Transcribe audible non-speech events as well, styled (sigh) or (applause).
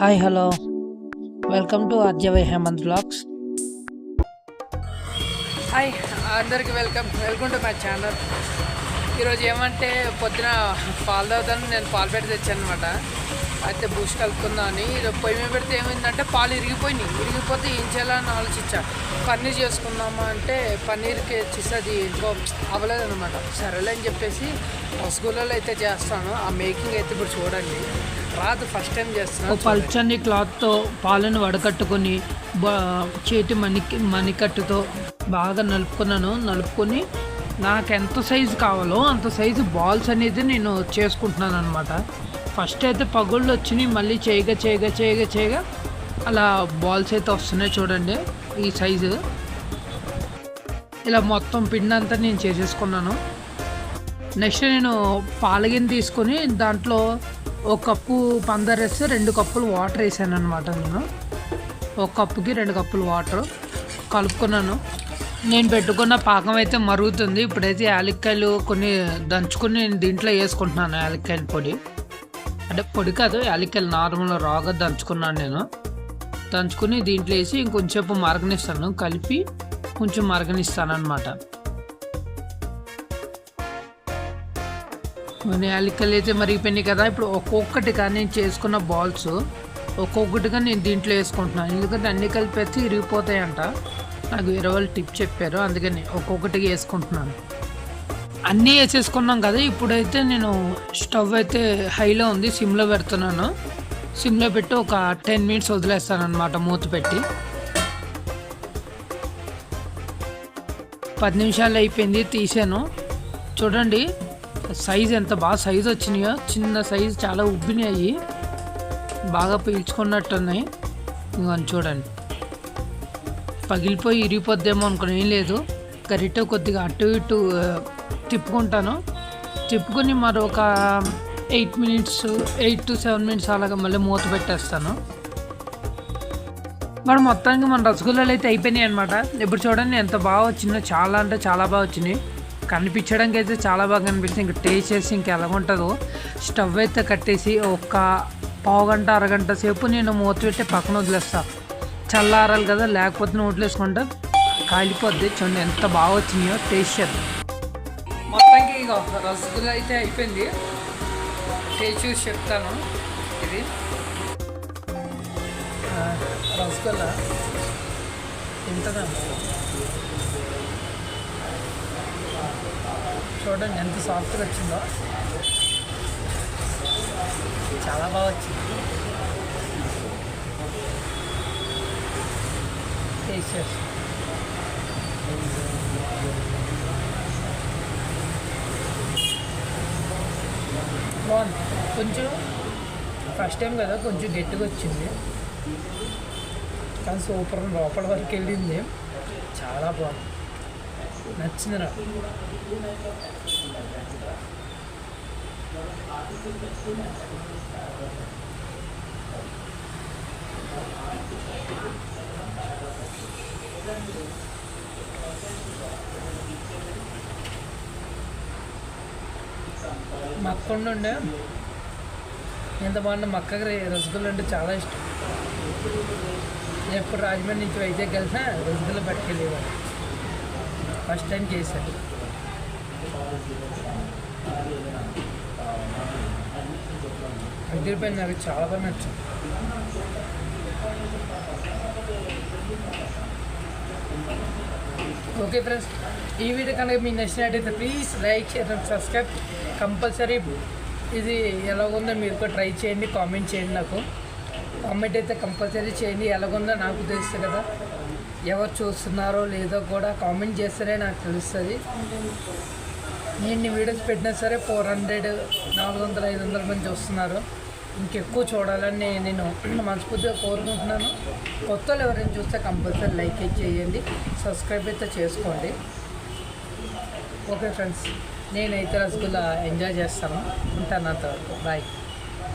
Hi hello welcome to RJY Hemanth blogs hi అందరికి welcome welcome to my channel ఈరోజు ఏమంటే పొద్దున పాలు తాగుతాను నేను పాలు పెట్టి తెచ్చాను అనమాట అయితే బూస్ట్ కలుపుకుందాం అని. ఈరోజు పొయ్యి మీద పెడితే ఏమైందంటే పాలు ఇరిగిపోయినాయి. ఇరిగిపోతే ఏం చేయాలని ఆలోచించా. పన్నీర్ చేసుకుందామా అంటే పన్నీర్కి వచ్చేసి అది ఇంకో అవ్వలేదు అనమాట సరేలే అని చెప్పేసి రసగుల్లాలు అయితే చేస్తాను. ఆ మేకింగ్ అయితే ఇప్పుడు చూడండి. రాదు ఫస్ట్ టైం పల్చని క్లాత్తో పాలను వడకట్టుకొని చేతి మణి మణికట్టుతో బాగా నలుపుకున్నాను. నలుపుకొని నాకు ఎంత సైజు కావాలో అంత సైజు బాల్స్ అనేది నేను చేసుకుంటున్నాను అనమాట ఫస్ట్ అయితే పగుళ్ళు వచ్చినాయి మళ్ళీ చేయగా చేయగా చేయగా చేయగా అలా బాల్స్ అయితే వస్తున్నాయి చూడండి ఈ సైజు ఇలా మొత్తం పిండి అంతా నేను చేసేసుకున్నాను. నెక్స్ట్ నేను పాలగిన తీసుకొని దాంట్లో ఒక కప్పు పందర్ వేస్తే రెండు కప్పులు వాటర్ వేసాను అనమాట నేను ఒక కప్పుకి రెండు కప్పులు వాటర్ కలుపుకున్నాను. నేను పెట్టుకున్న పాకం అయితే మరుగుతుంది. ఇప్పుడైతే యాలక్కాయలు కొన్ని దంచుకొని నేను దీంట్లో వేసుకుంటున్నాను యాలక్కాయల పొడి. అంటే పొడి కాదు యాలక్కాయలు నార్మల్ రాగా దంచుకున్నాను నేను. దంచుకుని దీంట్లో వేసి ఇంకొంచెంసేపు మరగనిస్తాను. కలిపి కొంచెం మరగనిస్తాను అనమాట మన అయితే మరిగిపోయినాయి కదా. ఇప్పుడు ఒక్కొక్కటిగా నేను చేసుకున్న బాల్స్ ఒక్కొక్కటిగా నేను దీంట్లో వేసుకుంటున్నాను. ఎందుకంటే అన్ని కలిపేస్తే ఇరిగిపోతాయంట. నాకు వేరే వాళ్ళు టిప్ చెప్పారు అందుకని ఒక్కొక్కటిగా వేసుకుంటున్నాను. అన్నీ వేసేసుకున్నాం కదా. ఇప్పుడైతే నేను స్టవ్ అయితే హైలో ఉంది సిమ్లో పెడుతున్నాను. సిమ్లో పెట్టి ఒక టెన్ మినిట్స్ వదిలేస్తాను అనమాట మూత పెట్టి. పది నిమిషాలు అయిపోయింది తీసాను. చూడండి సైజ్ ఎంత? బాగా సైజ్ వచ్చినాయో. చిన్న సైజ్ చాలా ఉబ్బినాయి. బాగా పీల్చుకున్నట్టున్నాయి. ఇంకొని చూడండి. పగిలిపోయి ఇరిగిపోద్దేమో అనుకుని ఏం లేదు. కరెక్ట్ కొద్దిగా అటు ఇటు తిప్పుకుంటాను. తిప్పుకొని ఒక eight minutes eight to seven minutes అలాగా మళ్ళీ మూత పెట్టేస్తాను. మరి మొత్తానికి మన రసగుల్లాలు అయితే అయిపోయినాయి అనమాట ఇప్పుడు చూడండి ఎంత బాగా వచ్చిందో. చాలా అంటే చాలా బాగా వచ్చినాయి. కనిపించడానికి అయితే చాలా బాగా కనిపిస్తుంది ఇంకా టేస్ట్ చేసి ఇంకా ఎలాగుంటుందో స్టవ్ అయితే కట్టేసి ఒక పావు గంట అరగంట సేపు నేను మూత పెట్టి పక్కన వదిలేస్తా. చల్లారాలి కదా లేకపోతే నోట్లో వేసుకుంటే కాలిపోద్ది. చూడండి ఎంత బాగా వచ్చినాయో టేస్ట్ చేద్దాం మొత్తానికి ఇక రసగుల్లా అయితే అయిపోయింది. టేస్ట్ చూసి చెప్తాను. ఇది. రసగుల్లా. తింటదా? చూడండి ఎంత సాఫ్ట్గా వచ్చిందో. చాలా బాగా వచ్చింది. టేస్ట్ చేసి. బాగుంది. కొంచెం ఫస్ట్ టైం కదా కొంచెం గట్టిగా వచ్చింది. కానీ సూపర్ లోపల వరకు వెళ్ళింది. చాలా బాగుంది. నచ్చిందిరా మక్క ఉండే ఎంత బాగుంది మక్కకి రసగుల్లా అంటే చాలా ఇష్టం. ఎప్పుడు రాజమండ్రి నుంచి వైజాగ్ కలిసినా రసగుల్లా పట్టుకెళ్ళేవాడు ఫస్ట్ టైం చేశాను అగ్గిరిపైన నాకు చాలా బాగా నచ్చింది. ఓకే ఫ్రెండ్స్ ఈ వీడియో కనుక మీకు నచ్చినట్టయితే please like share and subscribe. Compulsory ఇది ఎలాగుందో మీరు కూడా ట్రై చేయండి కామెంట్ చేయండి నాకు. కామెంట్ అయితే కంపల్సరీ చేయండి. ఎలాగుందో నాకు తెలుసు కదా. ఎవరు చూస్తున్నారో లేదో కూడా కామెంట్ చేస్తేనే నాకు తెలుస్తుంది. నేను వీడియోస్ పెట్టినా సరే ఫోర్ హండ్రెడ్ నాలుగు వందల ఐదు వందల మంది చూస్తున్నారు. ఇంకెక్కువ చూడాలని నేను (clears throat) మనస్ఫూర్తిగా కోరుకుంటున్నాను. కొత్త వాళ్ళు ఎవరైనా చూస్తే కంపల్సరీ లైక్ చేయండి. సబ్స్క్రైబ్ అయితే చేసుకోండి. ఓకే ఫ్రెండ్స్ నేనైతే రసగుల్లా ఎంజాయ్ చేస్తాను. ఉంటాను అంతవరకు. బాయ్